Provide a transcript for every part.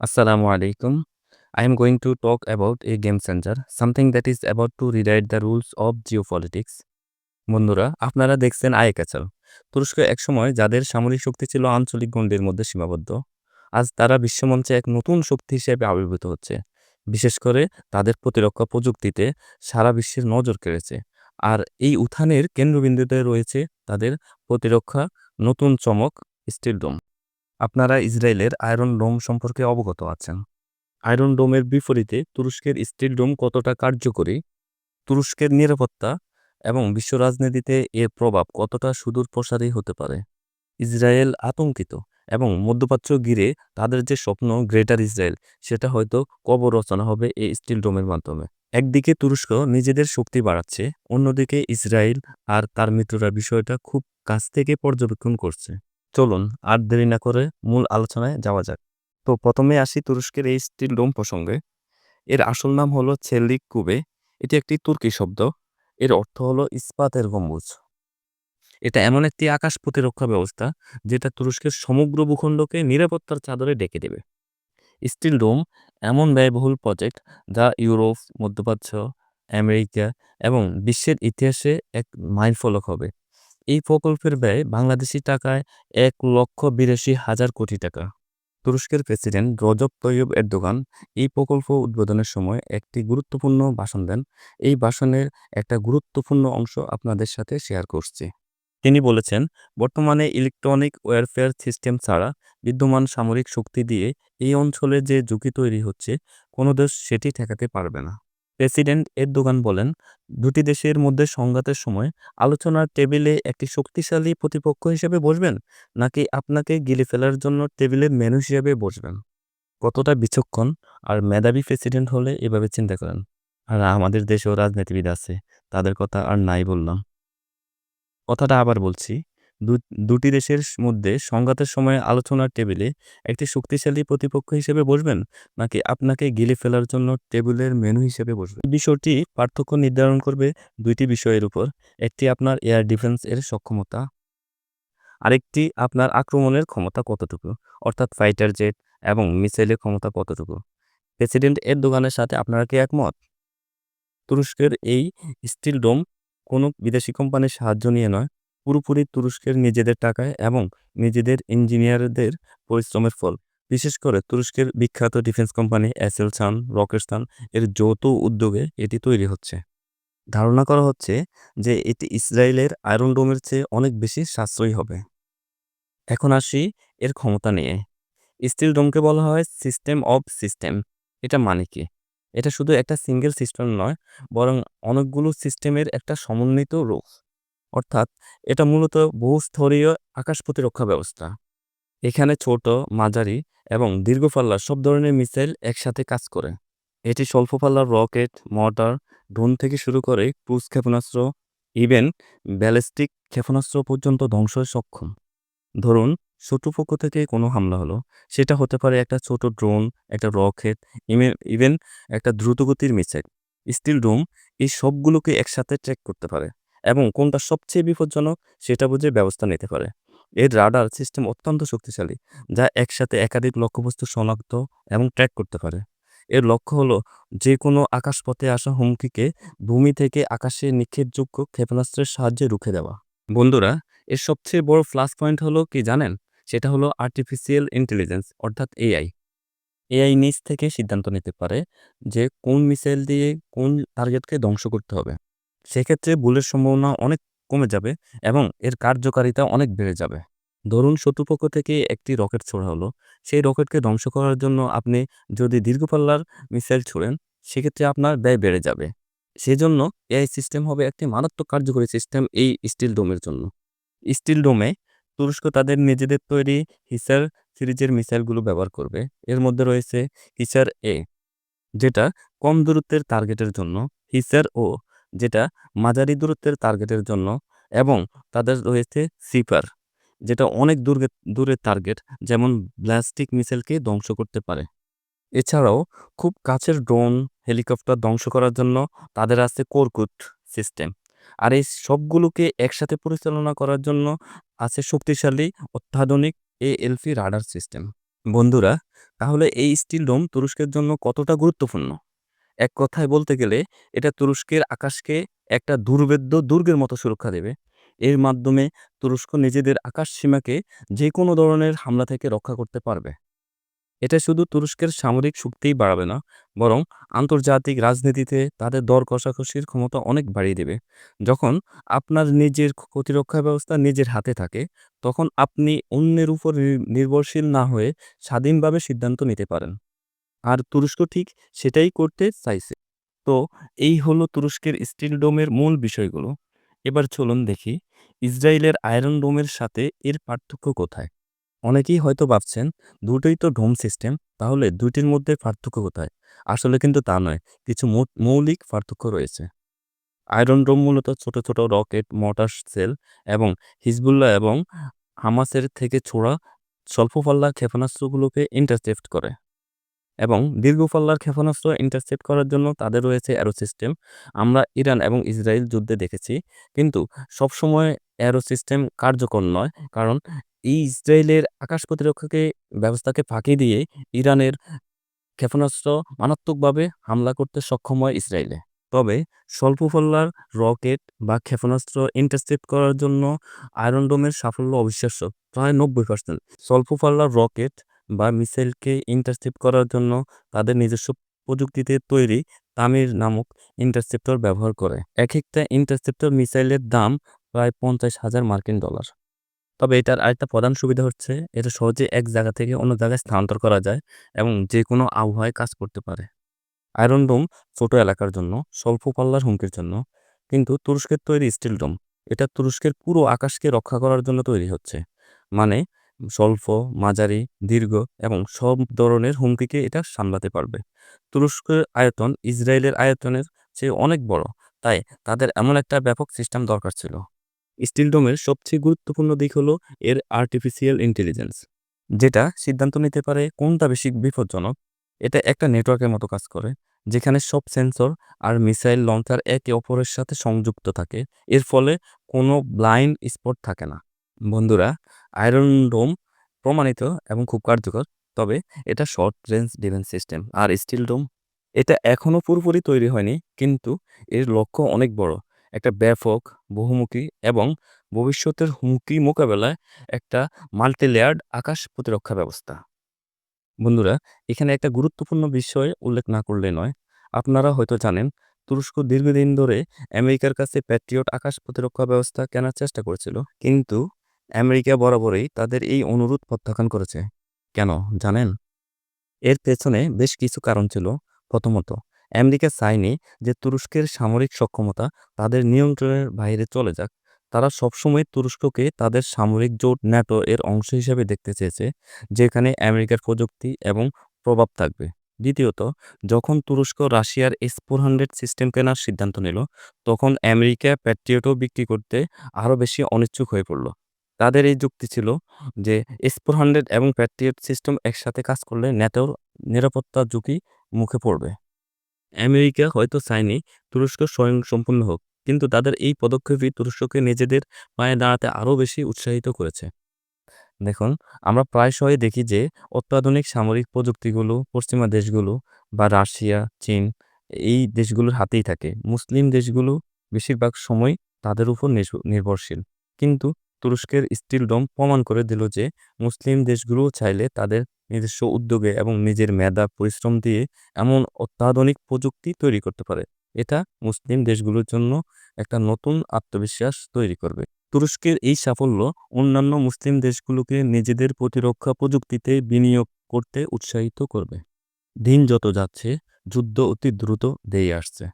Assalamu alaikum. I am going to talk about a game changer, something that is about to rewrite the rules of geopolitics. বন্ধুরা আপনারা দেখছেন আইএকাচাল তুরস্ক একসময় যাদের সামরিক শক্তি ছিল আঞ্চলিক গণ্ডির মধ্যে সীমাবদ্ধ আজ তারা বিশ্বমঞ্চে এক নতুন শক্তি হিসেবে আবির্ভূত হচ্ছে বিশেষ করে তাদের প্রতিরক্ষা প্রযুক্তিতে সারা বিশ্বের নজর কেড়েছে আর এই উত্থানের কেন্দ্রবিন্দুতে রয়েছে তাদের প্রতিরক্ষা নতুন চমক স্টিল ডোম আপনারা ইসরায়েলের আয়রন ডোম সম্পর্কে অবগত আছেন। আয়রন ডোমের বিপরীতে তুরস্কের স্টিল ডোম কতটা কার্যকরী, তুরস্কের নিরাপত্তা এবং বিশ্ব রাজনীতিতে এর প্রভাব কতটা সুদূর প্রসারী হতে পারে? ইসরায়েল আতঙ্কিত এবং মধ্যপ্রাচ্য ঘিরে তাদের যে স্বপ্ন গ্রেটার ইসরায়েল, সেটা হয়তো কবর রচনা হবে এই স্টিল ডোমের মাধ্যমে। একদিকে তুরস্ক নিজেদের শক্তি বাড়াচ্ছে, অন্যদিকে ইসরায়েল আর তার মিত্ররা বিষয়টা খুব কাছ থেকে পর্যবেক্ষণ করছে। চলুন আর দেরি না করে মূল আলোচনায় যাওয়া যাক। তো প্রথমে আসি তুরস্কের এই স্টিল ডোম প্রসঙ্গে। এর আসল নাম হলো ছেল্লিক কুবে। এটি একটি তুর্কি শব্দ। এর অর্থ হলো ইস্পাতের গম্বুজ। এটা এমন একটি আকাশ প্রতিরক্ষা ব্যবস্থা, যেটা তুরস্কের সমগ্র ভূখণ্ডকে নিরাপত্তার চাদরে ডেকে দেবে। স্টিল ডোম এমন ব্যয়বহুল প্রজেক্ট যা ইউরোপ, মধ্যপ্রাচ্য, আমেরিকা এবং বিশ্বের ইতিহাসে এক মাইলফলক হবে। এই প্রকল্পের ব্যয় বাংলাদেশি টাকায় এক লক্ষ বিরাশি হাজার কোটি টাকা। তুরস্কের প্রেসিডেন্ট রজব তৈয়ব এরদোগান এই প্রকল্প উদ্বোধনের সময় একটি গুরুত্বপূর্ণ ভাষণ দেন। এই ভাষণের একটা গুরুত্বপূর্ণ অংশ আপনাদের সাথে শেয়ার করছি। তিনি বলেছেন, বর্তমানে ইলেকট্রনিক ওয়ারফেয়ার সিস্টেম ছাড়া বিদ্যমান সামরিক শক্তি দিয়ে এই অঞ্চলে যে ঝুঁকি তৈরি হচ্ছে, কোনো দেশ সেটি ঠেকাতে পারবে না। প্রেসিডেন্ট এরদোগান বলেন, দুটি দেশের মধ্যে সংঘাতের সময় আলোচনার টেবিলে একটি শক্তিশালী প্রতিপক্ষ হিসেবে বসবেন, নাকি আপনাকে গিলে ফেলার জন্য টেবিলের মেনু হিসেবে বসবেন? কতটা বিচক্ষণ আর মেধাবী প্রেসিডেন্ট হলে এভাবে চিন্তা করেন। আর আমাদের দেশেও রাজনীতিবিদ আছে, তাদের কথা আর নাই বললাম। কথাটা আবার বলছি দুটি দেশের মধ্যে সংঘাতের সময় আলোচনার টেবিলে একটি শক্তিশালী প্রতিপক্ষ হিসেবে বসবেন নাকি আপনাকে গিলে ফেলার জন্য টেবিলের মেনু হিসেবে বসবেন? বিষয়টি পার্থক্য নির্ধারণ করবে দুইটি বিষয়ের উপর, একটি আপনার এয়ার ডিফেন্স এর সক্ষমতা, আরেকটি আপনার আক্রমণের ক্ষমতা কতটুকু, অর্থাৎ ফাইটার জেট এবং মিসাইলের ক্ষমতা কতটুকু? প্রেসিডেন্ট এর দোকানের সাথে আপনারা কি একমত? তুরস্কের এই স্টিল ডোম কোনো বিদেশি কোম্পানির সাহায্য নিয়ে নয়। পুরোপুরি তুরস্কের নিজেদের টাকায় এবং নিজেদের ইঞ্জিনিয়ারদের পরিশ্রমের ফল। বিশেষ করে তুরস্কের বিখ্যাত ডিফেন্স কোম্পানি অ্যাসেলসান রকেটসান এর যৌথ উদ্যোগে এটি তৈরি হচ্ছে। ধারণা করা হচ্ছে যে এটি ইসরায়েলের আয়রন ডোমের চেয়ে অনেক বেশি সাশ্রয়ী হবে। এখন আসি এর ক্ষমতা নিয়ে। স্টিল ডোমকে বলা হয় সিস্টেম অব সিস্টেম। এটা মানে কি? এটা শুধু একটা সিঙ্গেল সিস্টেম নয়, বরং অনেকগুলো সিস্টেমের একটা সমন্বিত রূপ। অর্থাৎ এটা মূলত বহুস্তরীয় আকাশ প্রতিরক্ষা ব্যবস্থা। এখানে ছোট, মাঝারি এবং দীর্ঘপাল্লার সব ধরনের মিসাইল একসাথে কাজ করে। এটি স্বল্প পাল্লার রকেট, মর্টার, ড্রোন থেকে শুরু করে ক্রুজ ক্ষেপণাস্ত্র, ইভেন ব্যালিস্টিক ক্ষেপণাস্ত্র পর্যন্ত ধ্বংসে সক্ষম। ধরুন, শত্রুপক্ষ থেকে কোনো হামলা হলো, সেটা হতে পারে একটা ছোট ড্রোন, একটা রকেট ইভেন একটা দ্রুতগতির মিসাইল। স্টিল ড্রোম এই সবগুলোকে একসাথে ট্র্যাক করতে পারে। এবং কোনটা সবচেয়ে বিপজ্জনক সেটা বুঝে ব্যবস্থা নিতে পারে। এর রাডার সিস্টেম অত্যন্ত শক্তিশালী, যা একসাথে একাধিক লক্ষ্যবস্তু শনাক্ত এবং ট্র্যাক করতে পারে। এর লক্ষ্য হলো যে কোনো আকাশপথে আসা হুমকিকে ভূমি থেকে আকাশে নিক্ষেপযোগ্য ক্ষেপণাস্ত্রের সাহায্যে রুখে দেওয়া। বন্ধুরা, এর সবচেয়ে বড় প্লাস পয়েন্ট হলো কি জানেন? সেটা হলো আর্টিফিশিয়াল ইন্টেলিজেন্স অর্থাৎ এআই এআই নিজ থেকে সিদ্ধান্ত নিতে পারে যে কোন মিসাইল দিয়ে কোন টার্গেটকে ধ্বংস করতে হবে। সেক্ষেত্রে ভুলের সম্ভাবনা অনেক কমে যাবে এবং এর কার্যকারিতা অনেক বেড়ে যাবে। ধরুন শত্রুপক্ষ থেকে একটি রকেট ছোড়া হলো। সেই রকেটকে ধ্বংস করার জন্য আপনি যদি দীর্ঘপাল্লার মিসাইল ছোড়েন, সেক্ষেত্রে আপনার ব্যয় বেড়ে যাবে। সেজন্য এআই সিস্টেম হবে একটি মারাত্মক কার্যকরী সিস্টেম এই স্টিল ডোমের জন্য। স্টিল ডোমে তুরস্ক তাদের নিজেদের তৈরি হিসার সিরিজের মিসাইলগুলো ব্যবহার করবে। এর মধ্যে রয়েছে হিসার এ, যেটা কম দূরত্বের টার্গেটের জন্য। হিসার ও যেটা মাঝারি দূরত্বের টার্গেটের জন্য এবং তাদের রয়েছে সিপার যেটা অনেক দূর দূরের টার্গেট যেমন ব্লাস্টিক মিসাইলকে ধ্বংস করতে পারে। এছাড়াও খুব কাছের ড্রোন হেলিকপ্টার ধ্বংস করার জন্য তাদের আছে কোরকুট সিস্টেম আর এই সবগুলোকে একসাথে পরিচালনা করার জন্য আছে শক্তিশালী অত্যাধুনিক এএলপি রাডার সিস্টেম বন্ধুরা, তাহলে এই স্টিল ডোম তুরস্কের জন্য কতটা গুরুত্বপূর্ণ? এক কথায় বলতে গেলে, এটা তুরস্কের আকাশকে একটা দুর্বেদ্য দুর্গের মতো সুরক্ষা দেবে। এর মাধ্যমে তুরস্ক নিজেদের আকাশ সীমাকে যে কোনো ধরনের হামলা থেকে রক্ষা করতে পারবে। এটা শুধু তুরস্কের সামরিক শক্তিই বাড়াবে না, বরং আন্তর্জাতিক রাজনীতিতে তাদের দর কষাকষির ক্ষমতা অনেক বাড়িয়ে দেবে। যখন আপনার নিজের প্রতিরক্ষা ব্যবস্থা নিজের হাতে থাকে, তখন আপনি অন্যের উপর নির- নির্ভরশীল না হয়ে স্বাধীনভাবে সিদ্ধান্ত নিতে পারেন। আর তুরস্ক ঠিক সেটাই করতে চাইছে। তো এই হলো তুরস্কের স্টিল ডোমের মূল বিষয়গুলো। এবার চলুন দেখি ইসরায়েলের আয়রন ডোমের সাথে এর পার্থক্য কোথায়? অনেকেই হয়তো ভাবছেন, দুটোই তো ডোম সিস্টেম, তাহলে দুটির মধ্যে পার্থক্য কোথায়? আসলে কিন্তু তা নয়, কিছু মৌলিক পার্থক্য রয়েছে। আয়রন ডোম মূলত ছোট ছোট রকেট মোটর সেল এবং হিজবুল্লাহ এবং হামাসের থেকে ছোড়া স্বল্পপাল্লা ক্ষেপণাস্ত্রগুলোকে ইন্টারসেপ্ট করে। এবং দীর্ঘপাল্লার ক্ষেপণাস্ত্র ইন্টারসেপ্ট করার জন্য তাদের রয়েছে অ্যারো সিস্টেম আমরা ইরান এবং ইসরায়েল যুদ্ধে দেখেছি, কিন্তু সবসময় অ্যারো সিস্টেম কার্যকর নয়, কারণ এই ইসরায়েলের আকাশ প্রতিরক্ষাকে, ব্যবস্থাকে ফাঁকি দিয়ে ইরানের ক্ষেপণাস্ত্র মারাত্মকভাবে হামলা করতে সক্ষম হয় ইসরায়েলে। তবে স্বল্প পাল্লার রকেট বা ক্ষেপণাস্ত্র ইন্টারসেপ্ট করার জন্য আয়রন ডোমের সাফল্য অবিশ্বাস্য, প্রায় নব্বই পার্সেন্ট স্বল্প পাল্লার রকেট বা মিসাইলকে ইন্টারসেপ্ট করার জন্য তাদের নিজস্ব প্রযুক্তিতে তৈরি তামির নামক ইন্টারসেপ্টর ব্যবহার করে। এক একটা ইন্টারসেপ্টর মিসাইলের দাম প্রায় পঞ্চাশ হাজার মার্কিন ডলার। তবে এটার আরেকটা প্রধান সুবিধা হচ্ছে, এটা সহজে এক জায়গা থেকে অন্য জায়গায় স্থানান্তর করা যায় এবং যে কোনো আবহাওয়ায় কাজ করতে পারে। আয়রন ডোম ছোট এলাকার জন্য, স্বল্প পাল্লার হুমকির জন্য, কিন্তু তুরস্কের তৈরি স্টিল ডোম এটা তুরস্কের পুরো আকাশকে রক্ষা করার জন্য তৈরি হচ্ছে। মানে স্বল্প, মাঝারি, দীর্ঘ এবং সব ধরনের হুমকিকে এটা সামলাতে পারবে। তুরস্কের আয়তন ইসরায়েলের আয়তনের চেয়ে অনেক বড়, তাই তাদের এমন একটা ব্যাপক সিস্টেম দরকার ছিল। স্টিল ডোমের সবচেয়ে গুরুত্বপূর্ণ দিক হলো এর আর্টিফিশিয়াল ইন্টেলিজেন্স যেটা সিদ্ধান্ত নিতে পারে কোনটা বেশি বিপজ্জনক। এটা একটা নেটওয়ার্কের মতো কাজ করে, যেখানে সব সেন্সর আর মিসাইল লঞ্চার একে অপরের সাথে সংযুক্ত থাকে। এর ফলে কোনো ব্লাইন্ড স্পট থাকে না। বন্ধুরা আয়রন ডোম প্রমাণিত এবং খুব কার্যকর। তবে এটা শর্ট রেঞ্জ ডিফেন্স সিস্টেম আর স্টিল ডোম। এটা এখনও পুরোপুরি তৈরি হয়নি, কিন্তু এর লক্ষ্য অনেক বড়। একটা ব্যাপক, বহুমুখী এবং ভবিষ্যতের হুমকি মোকাবেলায় একটা মাল্টি লেয়ার্ড আকাশ প্রতিরক্ষা ব্যবস্থা। বন্ধুরা, এখানে একটা গুরুত্বপূর্ণ বিষয় উল্লেখ না করলে নয়। আপনারা হয়তো জানেন, তুরস্ক দীর্ঘদিন ধরে আমেরিকার কাছে প্যাট্রিয়ট আকাশ প্রতিরক্ষা ব্যবস্থা কেনার চেষ্টা করেছিল। কিন্তু আমেরিকা বরাবরই তাদের এই অনুরোধ প্রত্যাখ্যান করেছে। কেন, জানেন? এর পেছনে বেশ কিছু কারণ ছিল। প্রথমত আমেরিকা চায়নি যে তুরস্কের সামরিক সক্ষমতা তাদের নিয়ন্ত্রণের বাইরে চলে যাক। তারা সবসময় তুরস্ককে তাদের সামরিক জোট ন্যাটো এর অংশ হিসেবে দেখতে চেয়েছে, যেখানে আমেরিকার প্রযুক্তি এবং প্রভাব থাকবে। দ্বিতীয়ত, যখন তুরস্ক রাশিয়ার এস ফোর হান্ড্রেড সিস্টেম কেনার সিদ্ধান্ত নিল, তখন আমেরিকা প্যাট্রিয়টও বিক্রি করতে আরও বেশি অনিচ্ছুক হয়ে পড়ল। তাদের এই যুক্তি ছিল যে এস ফোর হান্ড্রেড এবং প্যাট্রিয়ট সিস্টেম একসাথে কাজ করলে ন্যাটোর নিরাপত্তা ঝুঁকি মুখে পড়বে। আমেরিকা হয়তো চায়নি তুরস্ক স্বয়ং সম্পূর্ণ হোক, কিন্তু তাদের এই পদক্ষেপই তুরস্ককে নিজেদের পায়ে দাঁড়াতে আরও বেশি উৎসাহিত করেছে। দেখুন, আমরা প্রায়শই দেখি যে অত্যাধুনিক সামরিক প্রযুক্তিগুলো, পশ্চিমা দেশগুলো বা রাশিয়া, চীন, এই দেশগুলোর হাতেই থাকে। মুসলিম দেশগুলো বেশিরভাগ সময় তাদের উপর নির্ভ- নির্ভরশীল। কিন্তু তুরস্কের স্টিল ডোম প্রমাণ করে দিল যে মুসলিম দেশগুলো চাইলে তাদের নিজস্ব উদ্যোগে এবং নিজের মেধা, পরিশ্রম দিয়ে এমন অত্যাধুনিক প্রযুক্তি তৈরি করতে পারে। এটা মুসলিম দেশগুলোর জন্য একটা নতুন আত্মবিশ্বাস তৈরি করবে। তুরস্কের এই সাফল্য অন্যান্য মুসলিম দেশগুলোকে নিজেদের প্রতিরক্ষা প্রযুক্তিতে বিনিয়োগ করতে উৎসাহিত করবে। দিন যত যাচ্ছে, যুদ্ধ অতি দ্রুত দেই আসছে।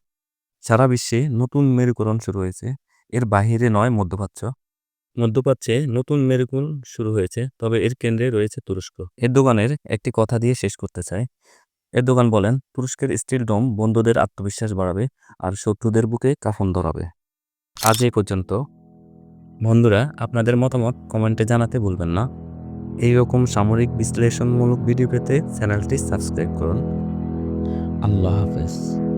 সারা বিশ্বে নতুন মেরুকরণ শুরু হয়েছে। এর বাহিরে নয় মধ্যপ্রাচ্য। মধ্যপ্রাচ্যে নতুন মেরুকরণ শুরু হয়েছে তবে এর কেন্দ্রে রয়েছে তুরস্ক। এর দোকানের একটি কথা দিয়ে শেষ করতে চাই। এরদোগান বলেন তুরস্কের স্টিল ডোম বন্ধুদের আত্মবিশ্বাস বাড়াবে আর শত্রুদের বুকে কাফন ধরাবে। আজ এই পর্যন্ত। বন্ধুরা আপনাদের মতামত কমেন্টে জানাতে ভুলবেন না। এইরকম সামরিক বিশ্লেষণমূলক ভিডিও পেতে চ্যানেলটি সাবস্ক্রাইব করুন। আল্লাহ হাফেজ।